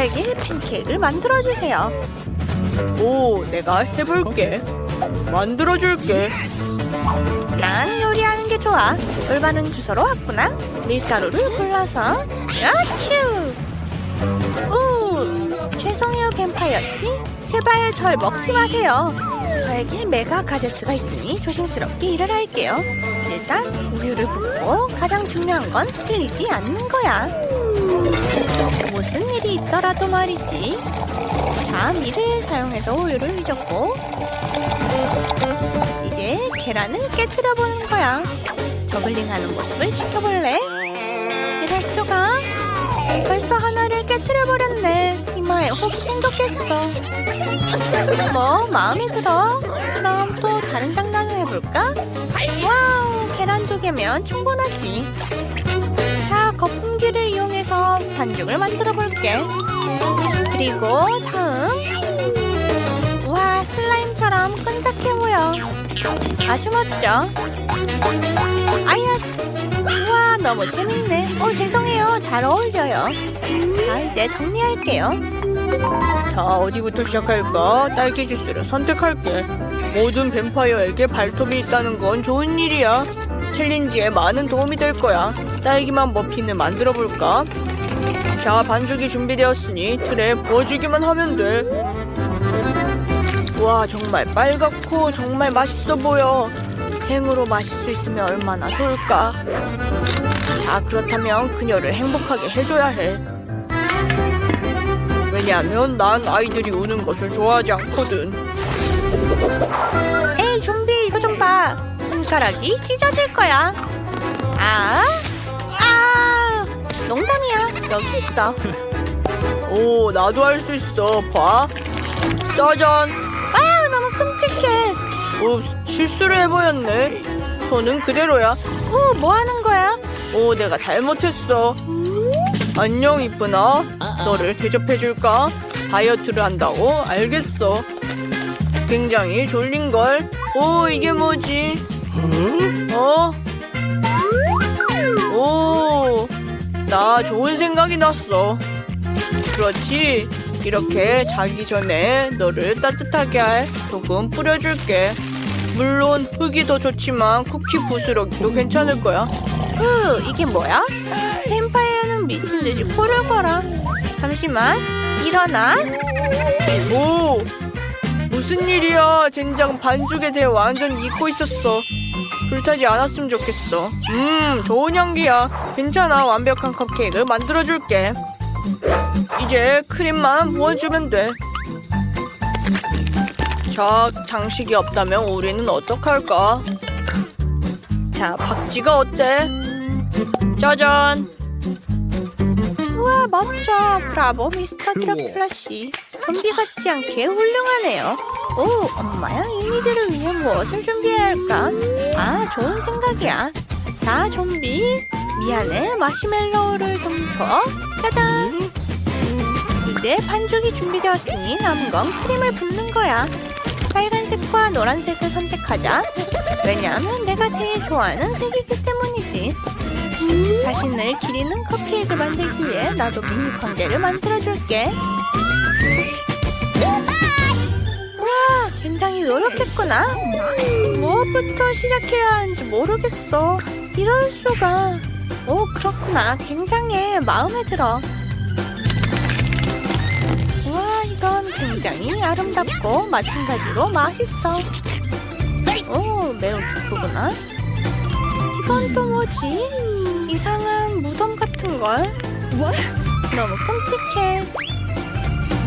저에게 팬케이크를 만들어주세요. 오, 내가 해볼게. 만들어줄게. 난 요리하는 게 좋아. 올바른 주소로 왔구나. 밀가루를 골라서 야츄. 오, 죄송해요 뱀파이어 씨. 제발 절 먹지 마세요. 저에게 메가 가제트가 있으니 조심스럽게 일을 할게요. 일단 우유를 붓고 가장 중요한 건 흘리지 않는 거야. 무슨 일이 있더라도 말이지. 자, 밀을 사용해서 우유를 휘젓고 이제 계란을 깨트려 보는 거야. 저글링 하는 모습을 지켜볼래? 이럴 수가? 벌써 하나를 깨트려 버렸네. 이마에 혹이 생겼겠어. 뭐 마음에 들어? 그럼 또 다른 장난을 해볼까? 와우, 계란 두 개면 충분하지. 자, 거품기를 이용해서 반죽을 만들어 볼게. 그리고 다음 와 슬라임처럼 끈적해 보여 아주 멋져 아야 우와 너무 재밌네 어 죄송해요 잘 어울려요 자 이제 정리할게요 자, 어디부터 시작할까? 딸기 주스를 선택할게. 모든 뱀파이어에게 발톱이 있다는 건 좋은 일이야. 챌린지에 많은 도움이 될 거야. 딸기맛 머핀을 만들어 볼까? 자, 반죽이 준비되었으니 틀에 부어주기만 하면 돼. 와, 정말 빨갛고 정말 맛있어 보여. 생으로 마실 수 있으면 얼마나 좋을까? 자, 그렇다면 그녀를 행복하게 해줘야 해. 왜냐하면 난 아이들이 우는 것을 좋아하지 않거든. 손가락이 찢어질 거야 아, 아 농담이야 여기 있어 오, 나도 할 수 있어. 봐. 짜잔. 아유 너무 끔찍해 오, 실수를 해버렸네. 손은 그대로야. 오, 뭐 하는 거야? 오, 내가 잘못했어. 안녕, 이쁘나. 너를 대접해줄까? 다이어트를 한다고? 알겠어. 굉장히 졸린걸? 오, 이게 뭐지? 어? 오, 나 좋은 생각이 났어. 그렇지. 이렇게 자기 전에 너를 따뜻하게 할 소금 뿌려줄게. 물론 흙이 더 좋지만 쿠키 부스러기도 괜찮을 거야. 흐, 이게 뭐야? 뱀파이어는 미친 듯이 코를 걸어. 잠시만, 일어나. 오! 무슨 일이야? 젠장 반죽에 대해 완전 잊고 있었어. 불타지 않았으면 좋겠어. 음, 좋은 향기야. 괜찮아. 완벽한 컵케이크를 만들어줄게. 이제 크림만 부어주면 돼. 자, 장식이 없다면 우리는 어떡할까? 자, 박쥐가 어때? 짜잔! 우와, 멋져. 브라보, 미스터 씨. 좀비 같지 않게 훌륭하네요. 오, 엄마야, 이니들을 위해 무엇을 준비해야 할까? 아, 좋은 생각이야. 자, 좀비. 미안해, 마시멜로우를 좀 줘. 짜잔. 이제 반죽이 준비되었으니 남은 건 크림을 붓는 거야. 빨간색과 노란색을 선택하자. 왜냐하면 내가 제일 좋아하는 색이기 때문이지. 자신을 기리는 컵케이크를 만들기 위해 나도 미니 관계를 만들어줄게. 굉장히 노력했구나. 무엇부터 시작해야 하는지 모르겠어. 이럴 수가. 오, 그렇구나. 굉장해. 마음에 들어. 와, 이건 굉장히 아름답고 마찬가지로 맛있어. 오, 매우 기쁘구나. 이건 또 뭐지? 이상한 무덤 같은 걸. 너무 끔찍해.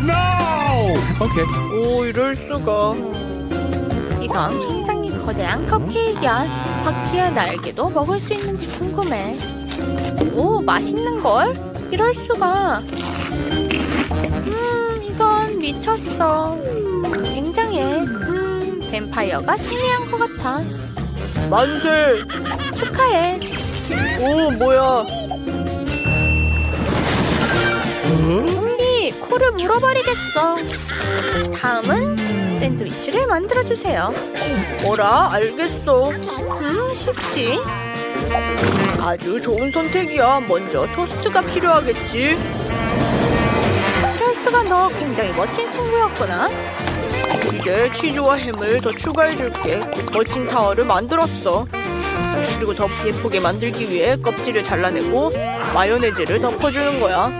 No! Okay. 오, 이럴 수가. 이건 굉장히 거대한 컵케이크야. 박쥐의 날개도 먹을 수 있는지 궁금해. 오, 맛있는 걸? 이럴 수가. 음, 이건 미쳤어. 굉장해. 음, 뱀파이어가 승리한 것 같아. 만세! 축하해. 오, 뭐야. 좀비 코를 물어버리겠어. 다음은 샌드위치를 만들어주세요. 뭐라? 알겠어. 음, 쉽지? 아주 좋은 선택이야. 먼저 토스트가 필요하겠지. 소스가 너 굉장히 멋진 친구였구나. 이제 치즈와 햄을 더 추가해줄게. 멋진 타워를 만들었어. 그리고 더 예쁘게 만들기 위해 껍질을 잘라내고 마요네즈를 덮어주는 거야.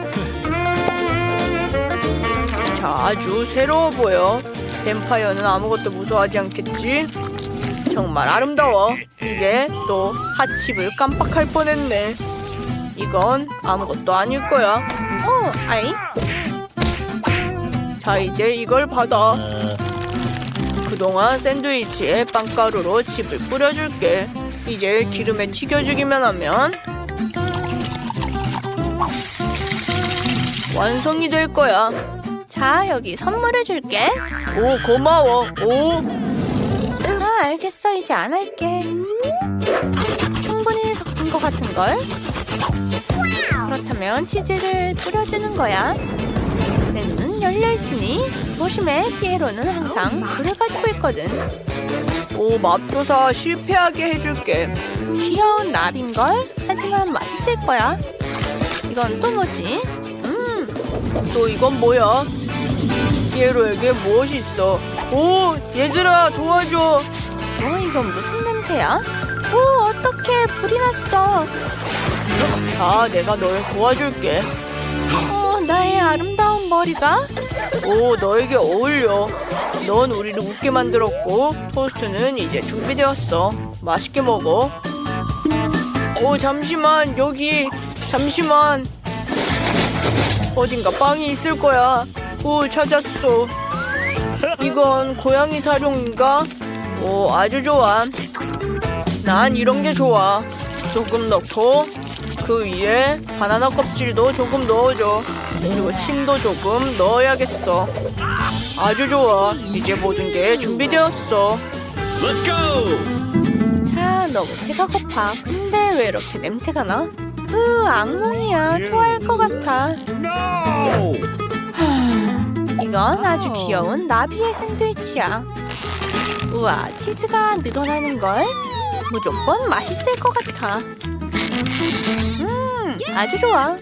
자, 아주 새로워 보여. 뱀파이어는 아무것도 무서워하지 않겠지? 정말 아름다워. 이제 또 핫칩을 깜빡할 뻔했네. 이건 아무것도 아닐 거야. 어, 아이. 자, 이제 이걸 받아. 그동안 샌드위치에 빵가루로 칩을 뿌려줄게. 이제 기름에 튀겨주기만 하면 완성이 될 거야. 자, 여기 선물을 줄게. 오, 고마워. 오, 아, 알겠어. 이제 안 할게. 충분히 섞은 것 같은걸? 그렇다면 치즈를 뿌려주는 거야. 내 눈은 열려있으니 조심해. 피에로는 항상 불을 가지고 있거든. 오, 맙소사 실패하게 해줄게. 귀여운 나비인걸? 하지만 맛있을 거야. 이건 또 뭐지? 음, 또 이건 뭐야? 피에로에게 무엇이 있어? 오, 얘들아 도와줘. 어, 이건 무슨 냄새야? 오, 어떡해. 불이 났어. 자, 내가 널 도와줄게. 어, 나의 아름다운 머리가? 오, 너에게 어울려. 넌 우리를 웃게 만들었고, 토스트는 이제 준비되었어. 맛있게 먹어. 오, 잠시만, 여기, 잠시만. 어딘가 빵이 있을 거야. 오, 찾았어. 이건 고양이 사료인가? 오, 아주 좋아. 난 이런 게 좋아. 조금 넣고, 그 위에 바나나 껍질도 조금 넣어줘. 그리고 침도 조금 넣어야겠어. 아주 좋아. 이제 모든 게 준비되었어. Let's go! 차, 너무 배가 고파. 근데 왜 이렇게 냄새가 나? 으, 악몽이야. 토할 것 같아. No! 이건 아주 귀여운 나비의 샌드위치야. 우와, 치즈가 늘어나는 걸. 무조건 맛있을 것 같아. 음, 아주 좋아.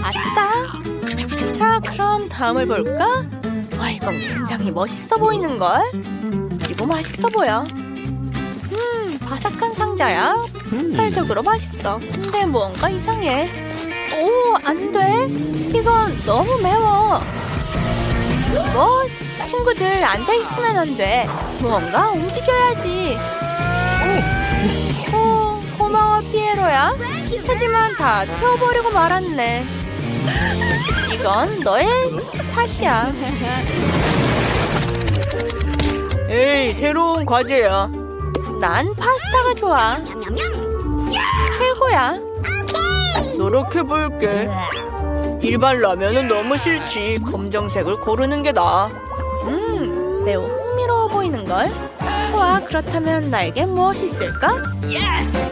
아싸. 자, 그럼 다음을 볼까? 와, 이건 굉장히 멋있어 보이는 걸. 그리고 맛있어 보여. 음, 바삭한 상자야. 폭발적으로 맛있어. 근데 뭔가 이상해. 오, 안 돼. 이건 너무 매워. 뭐 친구들 앉아 있으면 안 돼. 무언가 움직여야지. 오, 고마워 피에로야. 하지만 다 태워버리고 말았네. 이건 너의 탓이야. 에이, 새로운 과제야. 난 파스타가 좋아. 최고야. 노력해볼게. 일반 라면은 너무 싫지. 검정색을 고르는 게 나아. 음, 매우 흥미로워 보이는 걸. 좋아, 그렇다면 나에게 무엇이 있을까?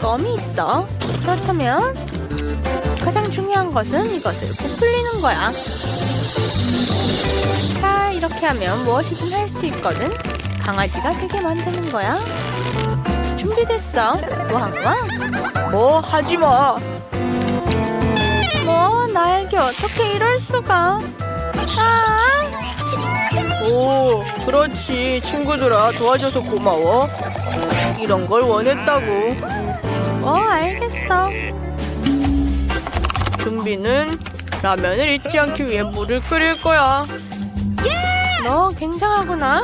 껌이 있어. 그렇다면 가장 중요한 것은 이것을 부풀리는 거야. 자, 이렇게 하면 무엇이든 할 수 있거든. 강아지가 되게 만드는 거야. 준비됐어. 뭐한 거야? 뭐 하지 마. 어떻게 이럴 수가? 아, 오, 그렇지. 친구들아, 도와줘서 고마워. 이런 걸 원했다고. 뭐 알겠어. 준비는 라면을 잊지 않기 위해 물을 끓일 거야. 너 굉장하구나.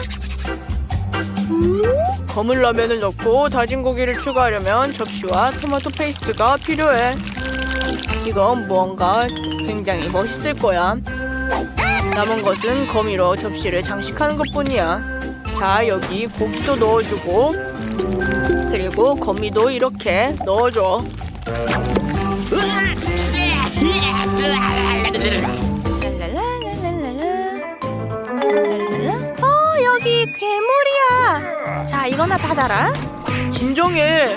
검은 라면을 넣고 다진 고기를 추가하려면 접시와 토마토 페이스트가 필요해. 이건 무언가 굉장히 멋있을 거야. 남은 것은 거미로 접시를 장식하는 것뿐이야. 자, 여기 고기도 넣어주고 그리고 거미도 이렇게 넣어줘. 어, 여기 괴물이야. 자, 이거나 받아라. 진정해.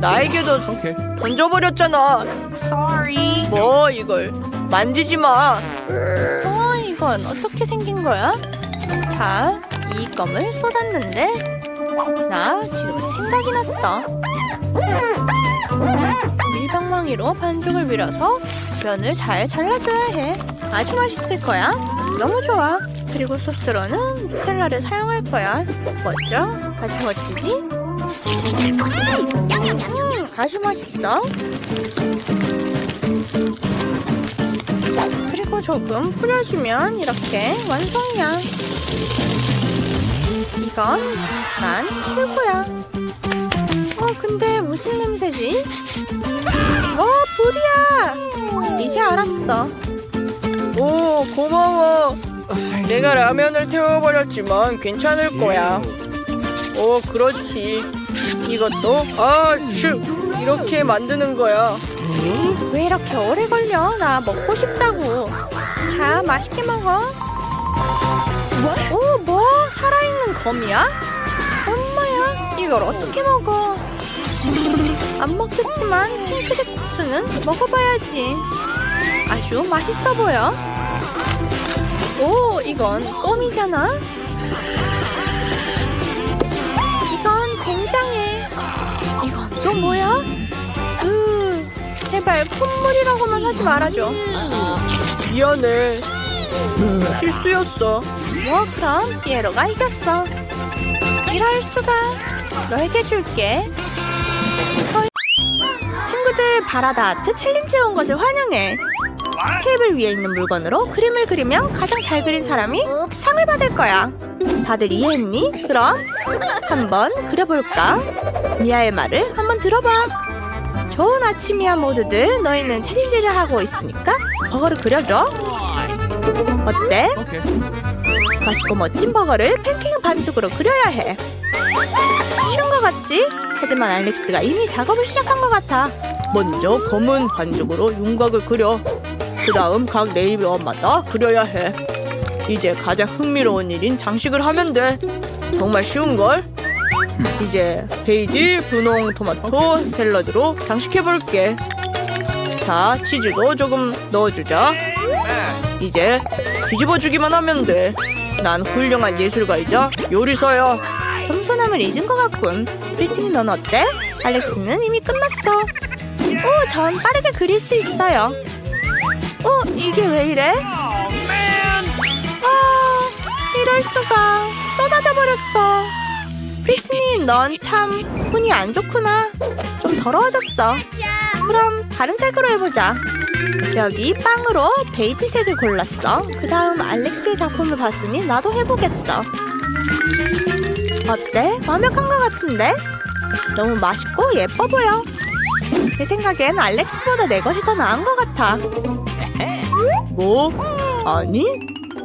나에게도. 던져버렸잖아. Sorry. 뭐 이걸 만지지 마. 어, 이건 어떻게 생긴 거야? 자, 이 껌을 쏟았는데 나 지금 생각이 났어. 밀병 가망이로 반죽을 밀어서 면을 잘 잘라줘야 해. 아주 맛있을 거야. 너무 좋아. 그리고 소스로는 누텔라를 사용할 거야. 멋져? 아주 멋지지? 음, 아주 맛있어. 그리고 조금 뿌려주면 이렇게 완성이야. 이건 난 최고야. 어, 근데 무슨 냄새지? 어, 불이야! 이제 알았어. 오, 고마워. 내가 라면을 태워버렸지만 괜찮을 거야. 오, 그렇지. 이것도, 아, 슈! 이렇게 만드는 거야. 왜 이렇게 오래 걸려? 나 먹고 싶다고. 자, 맛있게 먹어. 오, 뭐? 살아있는 거미야? 엄마야, 이걸 어떻게 먹어? 안 먹겠지만 핑크색 국수는 먹어봐야지. 아주 맛있어 보여. 오, 이건 껌이잖아. 또 뭐야? 으, 제발 콧물이라고만 하지 말아줘. 미안해. 실수였어. 뭐 그럼 피에로가 이겼어. 이럴 수가. 너에게 줄게. 친구들 바라다 아트 챌린지에 온 것을 환영해. 테이블 위에 있는 물건으로 그림을 그리면 가장 잘 그린 사람이 상을 받을 거야. 다들 이해했니? 그럼 한번 그려볼까? 미아의 말을 한번 들어봐. 좋은 아침이야 모두들. 너희는 챌린지를 하고 있으니까 버거를 그려줘. 어때? 맛있고 멋진 버거를 팬케이크 반죽으로 그려야 해. 쉬운 것 같지? 하지만 알렉스가 이미 작업을 시작한 것 같아. 먼저 검은 반죽으로 윤곽을 그려. 그 다음 각 레이어마다 그려야 해. 이제 가장 흥미로운 일인 장식을 하면 돼. 정말 쉬운걸? 이제 베이지, 분홍 토마토, 샐러드로 장식해볼게. 자, 치즈도 조금 넣어주자. 이제 뒤집어주기만 하면 돼. 난 훌륭한 예술가이자 요리사야. 겸손함을 잊은 것 같군. 브리트니 넌 어때? 알렉스는 이미 끝났어. 오, 전 빠르게 그릴 수 있어요. 어, 이게 왜 이래? 아, 이럴 수가. 쏟아져 버렸어. 브리트니, 넌 참 운이 안 좋구나. 좀 더러워졌어. 그럼 다른 색으로 해보자. 여기 빵으로 베이지색을 골랐어. 그 다음 알렉스의 작품을 봤으니 나도 해보겠어. 어때? 완벽한 것 같은데? 너무 맛있고 예뻐 보여. 내 생각엔 알렉스보다 내 것이 더 나은 것 같아. 뭐? 아니?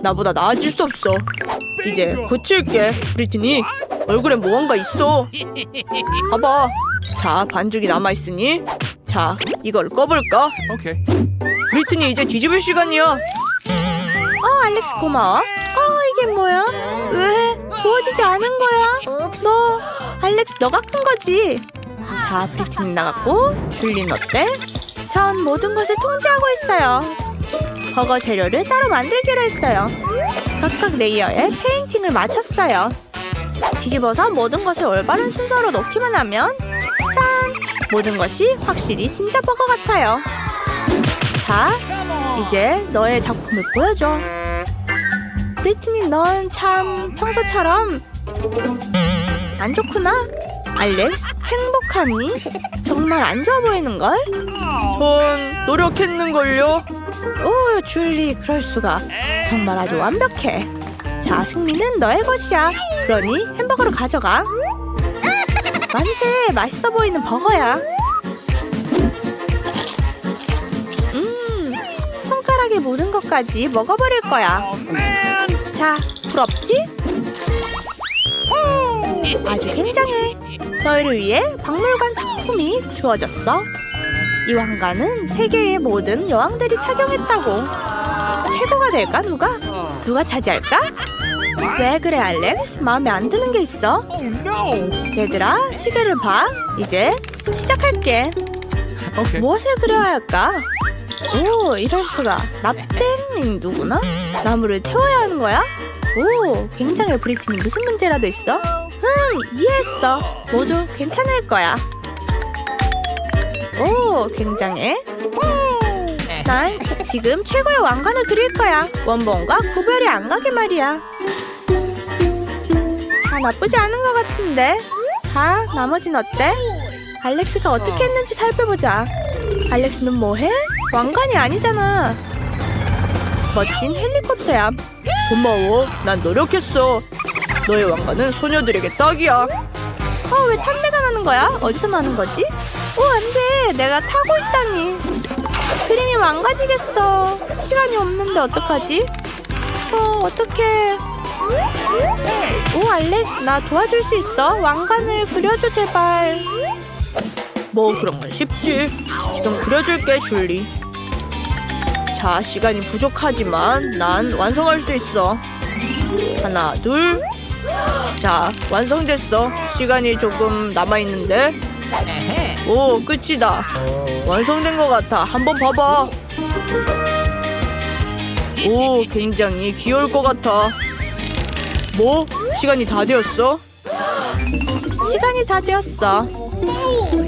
나보다 나아질 수 없어. 이제 고칠게, 브리트니. 얼굴에 무언가 있어. 봐봐. 자, 반죽이 남아있으니. 자, 이걸 꺼볼까? Okay. 브리트니, 이제 뒤집을 시간이야. 어, 알렉스 고마워. 어, 이게 뭐야? 왜 구워지지 않은 거야? 너, 알렉스 너가 큰 거지? 자, 브리트니 나갔고, 줄린 어때? 전 모든 것을 통제하고 있어요. 버거 재료를 따로 만들기로 했어요. 각각 레이어에 페인팅을 맞췄어요. 뒤집어서 모든 것을 올바른 순서로 놓기만 하면 짠! 모든 것이 확실히 진짜 버거 같아요. 자, 이제 너의 작품을 보여줘. 브리트니 넌 참 평소처럼 안 좋구나. 알렉스 행복하니? 정말 안 좋아 보이는걸? 전 노력했는걸요. 오 줄리 그럴 수가 정말 아주 완벽해. 자 승리는 너의 것이야. 그러니 햄버거를 가져가. 만세 맛있어 보이는 버거야. 음 손가락에 묻은 것까지 먹어버릴 거야. 자 부럽지? 아주 굉장해. 너희를 위해 박물관 작품이 주어졌어. 이 왕관은 세계의 모든 여왕들이 착용했다고. 최고가 될까 누가? 누가 차지할까? 왜 그래 알렉스? 마음에 안 드는 게 있어? Oh! 얘들아 시계를 봐. 이제 시작할게. 무엇을 그려야 할까? 오 이럴 수가. 납땜이 누구나? 나무를 태워야 하는 거야? 오 굉장히 브리트니 무슨 문제라도 있어? 응 이해했어. 모두 괜찮을 거야. 오, 굉장해. 난 지금 최고의 왕관을 그릴 거야. 원본과 구별이 안 가게 말이야. 자, 나쁘지 않은 것 같은데. 자, 나머진 어때? 알렉스가 어떻게 했는지 살펴보자. 알렉스는 뭐해? 왕관이 아니잖아. 멋진 헬리콥터야. 고마워. 난 노력했어. 너의 왕관은 소녀들에게 딱이야. 어, 왜 탄내가 나는 거야? 어디서 나는 거지? 오, 안 돼. 내가 타고 있다니. 그림이 망가지겠어. 시간이 없는데 어떡하지? 어, 어떡해. 오, 알렉스, 나 도와줄 수 있어. 왕관을 그려줘, 제발. 뭐 그런 건 쉽지. 지금 그려줄게, 줄리. 자, 시간이 부족하지만 난 완성할 수 있어. 하나, 둘. 자, 완성됐어. 시간이 조금 남아있는데. 오, 끝이다. 완성된 것 같아. 한번 봐봐. 오, 굉장히 귀여울 것 같아. 뭐? 시간이 다 되었어? 시간이 다 되었어.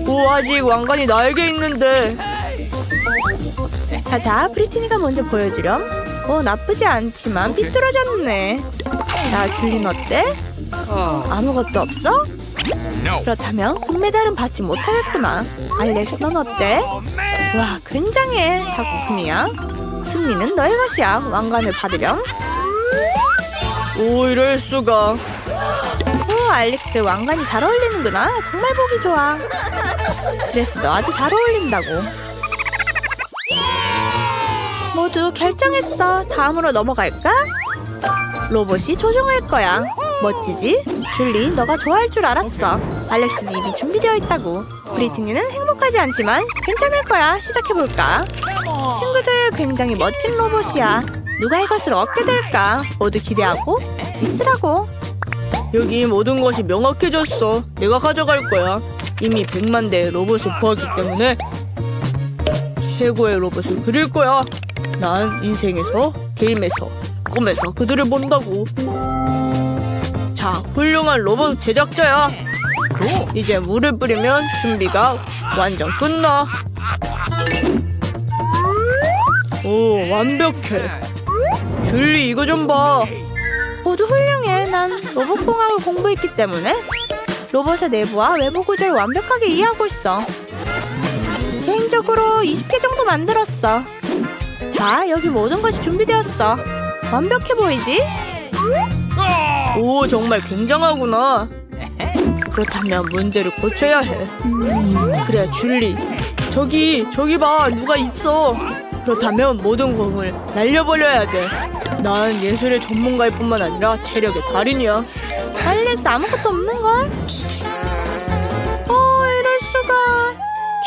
오, 아직 왕관이 나에게 있는데. 자자, 브리티니가 먼저 보여주렴. 어, 나쁘지 않지만 삐뚤어졌네. 자, 줄린 어때? 아무것도 없어? 그렇다면 금메달은 받지 못하겠구나. 알렉스, 넌 어때? 와, 굉장해. 작품이야. 승리는 너의 것이야. 왕관을 받으렴. 오, 이럴 수가. 오, 알렉스, 왕관이 잘 어울리는구나. 정말 보기 좋아. 드레스도 아주 잘 어울린다고. 모두 결정했어. 다음으로 넘어갈까? 로봇이 조종할 거야. 멋지지? 줄리, 너가 좋아할 줄 알았어. 알렉스는 이미 준비되어 있다고. 브리트니는 행복하지 않지만 괜찮을 거야. 시작해볼까? 친구들, 굉장히 멋진 로봇이야. 누가 이것을 얻게 될까? 모두 기대하고 있으라고. 여기 모든 것이 명확해졌어. 내가 가져갈 거야. 이미 100만 대의 로봇을 보았기 때문에 최고의 로봇을 그릴 거야. 난 인생에서, 게임에서, 꿈에서 그들을 본다고. 자, 훌륭한 로봇 제작자야. 이제 물을 뿌리면 준비가 완전 끝나. 오, 완벽해. 줄리, 이거 좀 봐. 모두 훌륭해. 난 로봇공학을 공부했기 때문에 로봇의 내부와 외부 구조를 완벽하게 이해하고 있어. 개인적으로 20개 정도 만들었어. 자, 여기 모든 것이 준비되었어. 완벽해 보이지? 오, 정말 굉장하구나. 그렇다면 문제를 고쳐야 해. 그래, 줄리. 저기, 저기 봐. 누가 있어. 그렇다면 모든 공을 날려버려야 돼. 난 예술의 전문가일 뿐만 아니라 체력의 달인이야. 알렉스 아무것도 없는걸? 어, 이럴 수가.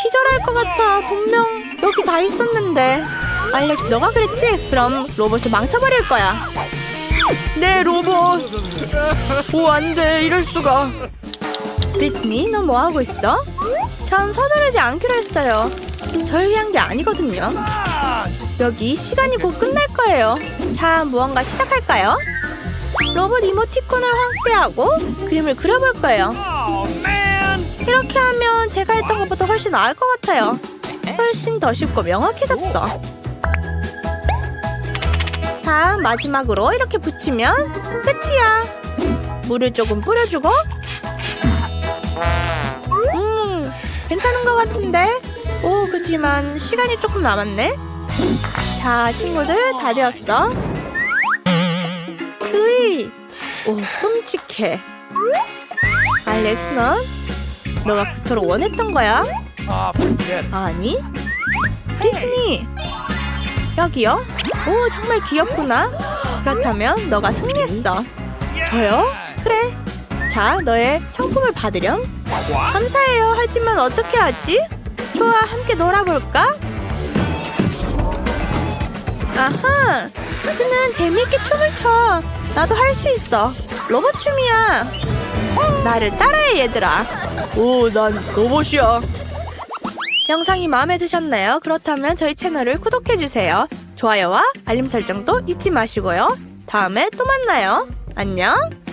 기절할 것 같아. 분명 여기 다 있었는데. 알렉스, 너가 그랬지? 그럼 로봇을 망쳐버릴 거야. 내 로봇. 오, 안 돼. 이럴 수가. 브리트니, 너 뭐 하고 있어? 전 서두르지 않기로 했어요. 절 위한 게 아니거든요. 여기 시간이 곧 끝날 거예요. 자, 무언가 시작할까요? 로봇 이모티콘을 확대하고 그림을 그려볼 거예요. 이렇게 하면 제가 했던 것보다 훨씬 나을 것 같아요. 훨씬 더 쉽고 명확해졌어. 자, 마지막으로 이렇게 붙이면 끝이야. 물을 조금 뿌려주고. 음, 괜찮은 것 같은데? 오, 그치만 시간이 조금 남았네. 자, 친구들 다 되었어. 주의! 오, 끔찍해. 알렉스는 너가 그토록 원했던 거야? It. 아니? 디즈니 여기요? 오 정말 귀엽구나 그렇다면 너가 승리했어 저요? 그래 자 너의 상품을 받으렴 감사해요 하지만 어떻게 하지? 좋아 함께 놀아볼까? 아하 그는 재미있게 춤을 춰 나도 할 수 있어 로봇 춤이야 나를 따라해 얘들아 오, 난 로봇이야. 영상이 마음에 드셨나요? 그렇다면 저희 채널을 구독해주세요. 좋아요와 알림 설정도 잊지 마시고요. 다음에 또 만나요. 안녕!